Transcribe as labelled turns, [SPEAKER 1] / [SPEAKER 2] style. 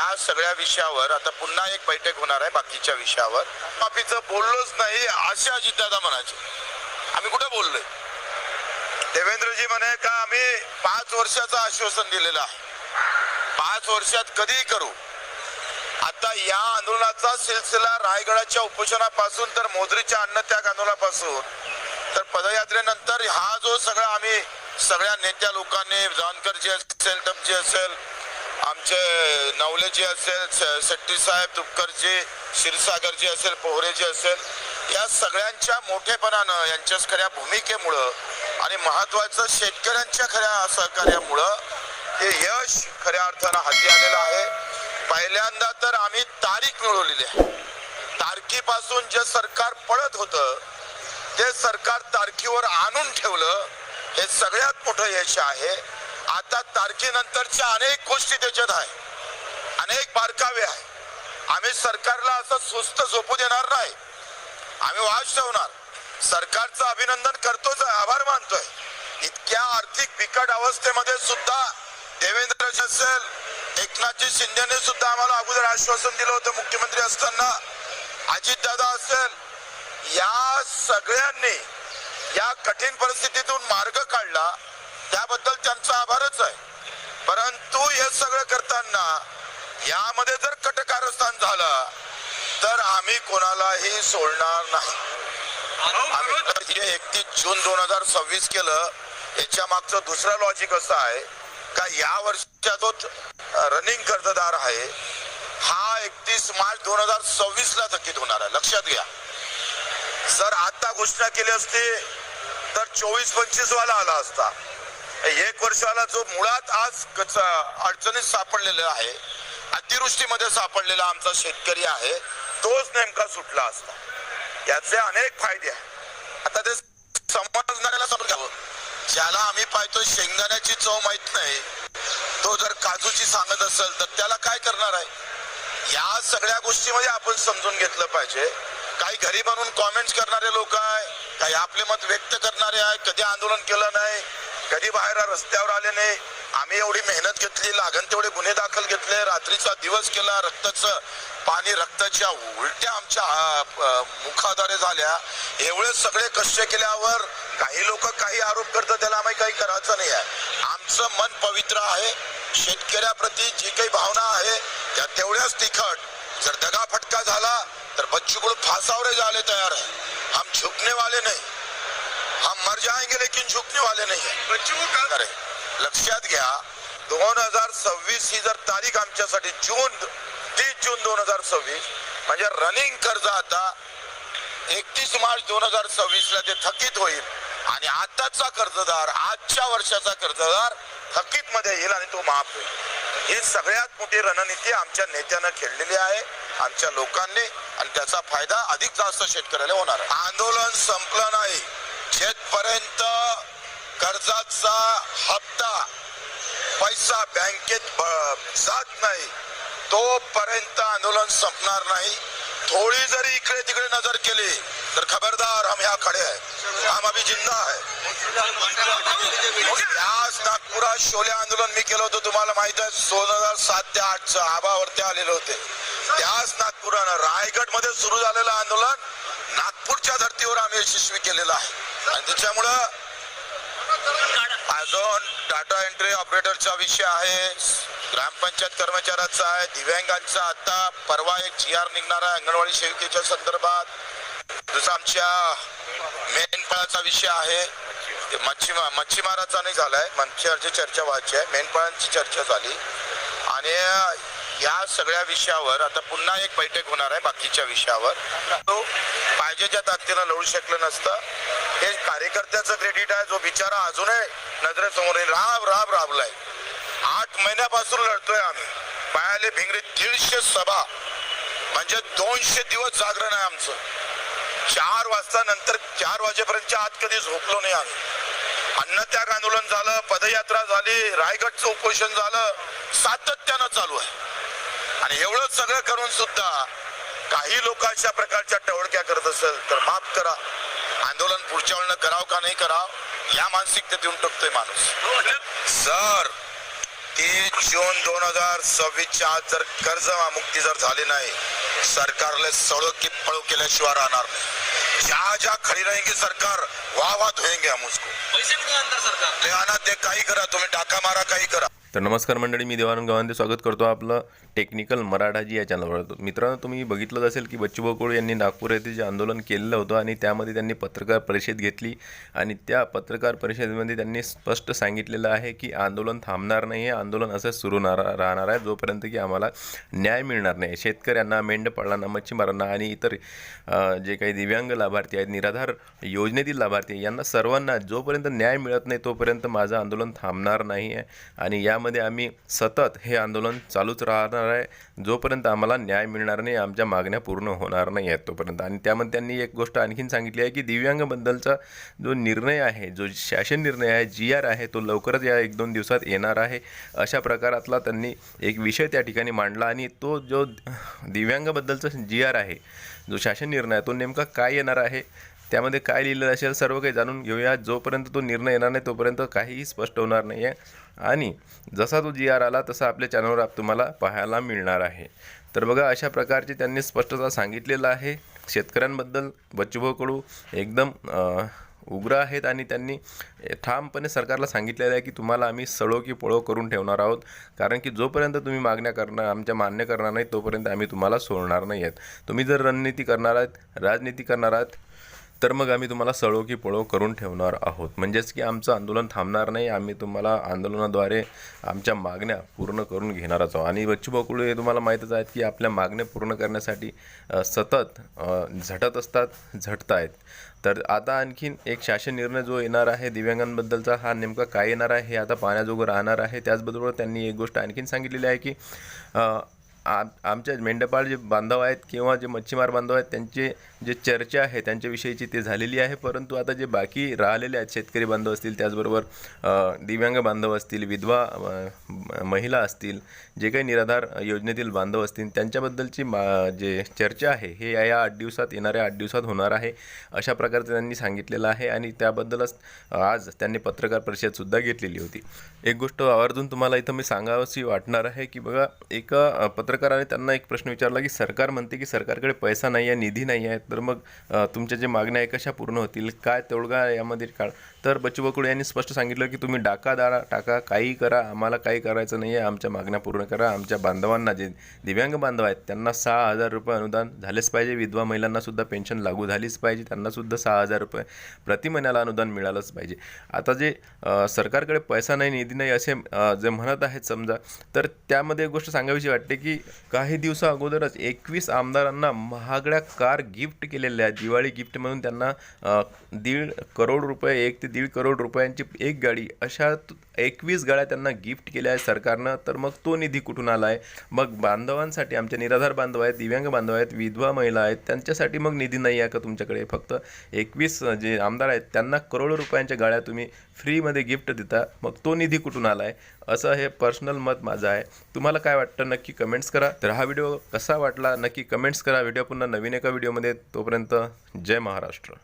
[SPEAKER 1] या सगळ्या विषयावर आता पुन्हा एक बैठक होणार आहे बाकीच्या विषयावर. माफीचं बोललोच नाही असे अजितदादा म्हणायचे. आम्ही कुठं बोललोय? देवेंद्रजी म्हणे का आम्ही पाच वर्षाचं आश्वासन दिलेलं आहे. पाच वर्षात कधीही करू. आता या आंदोलनाचा सिलसिला रायगडाच्या उपोषणापासून तर मोदरीच्या अन्नत्याग आंदोलनापासून तर पदयात्रेनंतर हा जो सगळा आम्ही सगळ्या नेत्या लोकांनी जानकरजी असेल टपजी असेल आमचे नवलेजी असेल श- शेट्टी साहेब तुपकरजी क्षीरसागरजी असेल पोहरेजी असेल या सगळ्यांच्या मोठेपणानं यांच्या खऱ्या भूमिकेमुळं आणि महत्त्वाचं शेतकऱ्यांच्या खऱ्या सहकार्यामुळं हे यश खऱ्या अर्थानं हाती आलेलं आहे. पहिल्यांदा तर आम्ही तारीख मिळवलेली आहे. तारखेपासून जे सरकार पळत होतं ते सरकार तारखीवर आणून ठेवलं हे सगळ्यात मोठं यश आहे. आता तारखेनंतरच्या अनेक गोष्टी त्याच्यात आहे. अनेक बारकावे आहे. आम्ही सरकारला असं सुस्त झोपू देणार नाही. आम्ही वाज ठेवणार. सरकारचं अभिनंदन करतोच आहे, आभार मानतोय. इतक्या आर्थिक बिकट अवस्थेमध्ये सुद्धा देवेंद्रजी असेल एकनाथजी शिंदेने सुद्धा आम्हाला अगोदर आश्वासन दिलं होतं मुख्यमंत्री असताना. अजितदादा असेल या सगळ्यांनी या कठीण परिस्थितीतून मार्ग काढला. त्याबद्दल त्यांचा आभारच आहे. परंतु हे सगळं करताना यामध्ये जर कटकारस्थान झालं तर आम्ही कोणालाही सोडणार नाही. आम्ही जे एकतीस जून दोन हजार सव्वीस केलं. याच्या मागचं दुसरं लॉजिक असं आहे का या वर्षाचा जो रनिंग कर्जदार आहे हा एकतीस मार्च दोन हजार सव्वीस ला थकीत होणार आहे. लक्षात घ्या. जर आता घोषणा केली असती तर चोवीस पंचवीस वाला आला असता. एक वर्षाला जो मुळात आज कच- अडचणीत सापडलेला आहे अतिवृष्टीमध्ये सापडलेला आमचा शेतकरी आहे तोच नेमका सुटला असता. याचे अनेक फायदे आहेत. आता ते समजणाऱ्याला समजून घ्यावं ज्याला आम्ही पाहतो शेंगदाण्याची चव माहीत नाही तो जर काजूची सांगत असेल तर त्याला काय करणार आहे? या सगळ्या गोष्टीमध्ये आपण समजून घेतलं पाहिजे. काही घरी बनवून कॉमेंट्स करणारे लोक आहे काही आपले मत व्यक्त करणारे आहे कधी आंदोलन केलं नाही कधी बाहेर रस्त्यावर आले नाही. आम्ही एवढी मेहनत घेतली लागन तेवढे गुन्हे दाखल घेतले रात्रीचा दिवस केला रक्ताचं पाणी रक्ताच्या उलट्या आमच्या मुखाधारे मुखाद्वारे झाल्या. एवढे सगळे कष्ट केल्यावर काही लोक काही आरोप करतात त्याला आम्ही काही करायचं नाही आहे. आमचं मन पवित्र आहे. शेतकऱ्याप्रती जी काही भावना आहे त्या तेवढ्याच तिखट. जर दगा फटका झाला तर बच्चू फासावर झाले तयार आहे. हम झुकने वाले जाएंगे लेकिन झुकने वाले नहीं है। अरे लक्षात घ्या दोन हजार सव्वीस ही जर तारीख आमच्यासाठी जून तीस जून दोन हजार सव्वीस म्हणजे रनिंग कर्ज आता एकतीस मार्च दोन हजार सव्वीस ला ते थकीत होईल. आणि आताचा कर्जदार आजच्या वर्षाचा कर्जदार थकीत मध्ये येईल आणि तो माफ होईल. ही सगळ्यात मोठी रणनीती आमच्या नेत्यानं खेळलेली आहे आमच्या लोकांनी आणि त्याचा फायदा अधिक जास्त शेतकऱ्याला होणार आंदोलन संपलं नाही. शेतपर्यंत कर्जाचा हप्ता पैसा बँकेत ब- जात नाही. तोपर्यंत आंदोलन संपणार नाही. थोडी जरी इकडे तिकडे नजर केली तर खबरदार हम ह्या खडे आहे हम अभी जिंदा आहे आज नागपुरात शोले आंदोलन मी केलं होतं तुम्हाला माहीत आहे दोन हजार सात ते आठचं आबावरती आलेले होते. त्याच नागपुरानं रायगडमध्ये सुरू झालेलं आंदोलन नागपूरच्या धर्तीवर आम्ही यशस्वी केलेलं आहे. आणि त्याच्यामुळं अजून डाटा एंट्री ऑपरेटरचा विषय आहे. ग्रामपंचायत कर्मचाऱ्याचा आहे दिव्यांगांचा. आता परवा एक जी आर निघणार आहे अंगणवाडी सेविकेच्या संदर्भात. जसं आमच्या मेनफळाचा विषय आहे. मच्छीमा मच्छीमाराचा नाही झालाय. मच्छीमारची चर्चा व्हायची आहे. मेनफळांची चर्चा झाली. आणि या सगळ्या विषयावर आता पुन्हा एक बैठक होणार आहे बाकीच्या विषयावर. तो पाहिजे ज्या ताकदीनं लढू शकलं नसतं. हे कार्यकर्त्याचं क्रेडिट आहे जो बिचारा अजूनही नजरेसमोर राब राब राबलाय. आठ महिन्यापासून लढतोय आम्ही. पायाले भिंगरी दीडशे सभा. म्हणजे दोनशे दिवस जागरण आहे आमचं. चार वाजता नंतर चार वाजेपर्यंतच्या आत कधी झोपलो नाही आम्ही. अन्नत्याग आंदोलन झालं पदयात्रा झाली रायगडचं उपोषण झालं सातत्यानं चालू आहे. आणि एवढं सगळं करून सुद्धा काही लोक अशा प्रकारच्या टवळक्या करत असेल तर माफ करा. आंदोलन पुढच्या वेळेला करावं का नाही करावं या मानसिकतेत येऊन टकतोय माणूस. जर तीस जून दोन हजार सव्वीसच्या आज जर कर्ज मुक्ती जर झाली नाही सरकारला सड़क की पळो केल्याशिवाय राहणार नाही. ज्या ज्या खडी रहेंगे सरकार वाह वाह धोएंगे हम उसको
[SPEAKER 2] पैसे सरकार?
[SPEAKER 1] ते आणा ते काही करा तुम्ही टाका मारा काही करा.
[SPEAKER 3] तर नमस्कार मंडळी मी देवानंद गावांदे स्वागत करतो आपलं टेक्निकल मराठाजी या चॅनलवर मित्रांनो तुम्ही बघितलं असेल की बच्चूभाऊ कडू यांनी नागपूर येथे जे आंदोलन केलेलं होतं आणि त्यामध्ये त्यांनी पत्रकार परिषद घेतली आणि त्या पत्रकार परिषदेमध्ये त्यांनी स्पष्ट सांगितलेलं आहे की आंदोलन थांबणार नाही आहे आंदोलन असं सुरू राहणार आहे. जोपर्यंत की आम्हाला न्याय मिळणार नाही. शेतकऱ्यांना मेंढपाळांना मच्छीमारांना आणि इतर जे काही दिव्यांग लाभार्थी आहेत निराधार योजनेतील लाभार्थी यांना सर्वांना जोपर्यंत न्याय मिळत नाही तोपर्यंत माझं आंदोलन थांबणार नाही आहे. आणि यामध्ये आम्ही सतत हे आंदोलन चालूच राहणार आहे. जोपर्यंत आम्हाला न्याय मिळणार नाही आमच्या मागण्या पूर्ण होणार नाही आहेत तोपर्यंत. आणि त्यामध्ये त्यांनी एक गोष्ट आणखीन सांगितली आहे की दिव्यांगबद्दलचा जो निर्णय आहे जो शासन निर्णय आहे जी आर आहे तो लवकरच या एक दोन दिवसात येणार आहे. अशा प्रकारातला त्यांनी एक विषय त्या ठिकाणी मांडला आणि तो जो दिव्यांगबद्दलचा जी आर आहे जो शासन निर्णय आहे तो नेमका काय येणार आहे? त्यामध्ये काय लिहिलेलं असेल सर्व काही जाणून घेऊया. जोपर्यंत तो निर्णय येणार नाही तोपर्यंत काहीही स्पष्ट होणार नाही आहे आणि जसा तो जी आर आला तसा आपल्या चॅनलवर आप तुम्हाला पाहायला मिळणार आहे. तर बघा अशा प्रकारचे त्यांनी स्पष्टता सांगितलेलं आहे. शेतकऱ्यांबद्दल बच्चूभाऊ कडू एकदम उग्र आहेत आणि त्यांनी ठामपणे सरकारला सांगितलेलं आहे की तुम्हाला आम्ही सळो की पळो करून ठेवणार आहोत. कारण की जोपर्यंत तुम्ही मागण्या करणार आमच्या मान्य करणार नाही तोपर्यंत आम्ही तुम्हाला सोडणार नाही आहेत. तुम्ही जर रणनीती करणार आहात राजनीती करणार आहात तर मग आम्ही तुम्हाला सळो की पळो करून ठेवणार आहोत. म्हणजेच की आमचं आंदोलन थांबणार नाही आम्ही तुम्हाला आंदोलनाद्वारे आमच्या मागण्या पूर्ण करून घेणारच आहोत. आणि बच्चूभाऊ कडू हे तुम्हाला माहीतच आहेत की आपल्या मागण्या पूर्ण करण्यासाठी सतत झटत असतात झटत आहेत तर आता आणखीन एक शासन निर्णय जो येणार आहे दिव्यांगांबद्दलचा हा नेमका काय येणार आहे हे आता पाहण्याजोगं राहणार आहे. त्याचबरोबर त्यांनी एक गोष्ट आणखीन सांगितलेली आहे की आम आमच्या मेंढपाळ जे बांधव आहेत किंवा जे मच्छीमार बांधव आहेत त्यांचे जे चर्चा आहे त्यांच्याविषयीची ते झालेली आहे. परंतु आता जे बाकी राहिलेले आहेत शेतकरी बांधव असतील त्याचबरोबर दिव्यांग बांधव असतील विधवा महिला असतील जे काही निराधार योजनेतील बांधव असतील त्यांच्याबद्दलची मा जे चर्चा आहे हे या या आठ दिवसात येणाऱ्या आठ दिवसात होणार आहे अशा प्रकारचं त्यांनी सांगितलेलं आहे. आणि त्याबद्दलच आज त्यांनी पत्रकार परिषदसुद्धा घेतलेली होती. एक गोष्ट आवर्जून तुम्हाला इथं मी सांगावंशी वाटणार आहे की बघा एका पत्र पत्रकाराने त्यांना एक प्रश्न विचारला की सरकार म्हणते की सरकारकडे पैसा नाही आहे निधी नाही आहे तर मग तुमच्या जे मागण्या आहे कशा पूर्ण होतील काय तोडगा यामध्ये काळ? तर बच्चू बकुळे यांनी स्पष्ट सांगितलं की तुम्ही डाका दारा टाका काही करा आम्हाला काही करायचं नाही आहे आमच्या मागण्या पूर्ण करा आमच्या बांधवांना जे दिव्यांग बांधव आहेत त्यांना सहा हजार रुपये अनुदान झालेच पाहिजे विधवा महिलांनासुद्धा पेन्शन लागू झालीच पाहिजे त्यांनासुद्धा सहा हजार रुपये प्रति महिन्याला अनुदान मिळालंच पाहिजे. आता जे सरकारकडे पैसा नाही निधी नाही असे जे म्हणत आहेत समजा तर त्यामध्ये एक गोष्ट सांगावीशी वाटते की काही दिवसा अगोदरच एकवीस आमदारांना महागड्या कार गिफ्ट केलेल्या आहेत. दिवाळी गिफ्ट म्हणून त्यांना दीड करोड रुपये एक ते दीड करोड रुपयांची एक गाडी अशा एकवीस गाड्या त्यांना गिफ्ट केल्या आहेत सरकारनं. तर मग तो निधी कुठून आला आहे मग बांधवांसाठी आमच्या निराधार बांधव आहेत दिव्यांग बांधव आहेत विधवा महिला आहेत त्यांच्यासाठी मग निधी नाही आहे का तुमच्याकडे? फक्त एकवीस जे आमदार आहेत त्यांना करोडो रुपयांच्या गाड्या तुम्ही फ्रीमध्ये गिफ्ट देता. मग तो निधी कुठून आला आहे असं हे पर्सनल मत माझं आहे. तुम्हाला काय वाटतं? नक्की कमेंट्स करा. तर हा व्हिडिओ कसा वाटला? नक्की कमेंट्स करा. व्हिडिओ पुन्हा नवीन एका व्हिडिओमध्ये. तोपर्यंत जय महाराष्ट्र.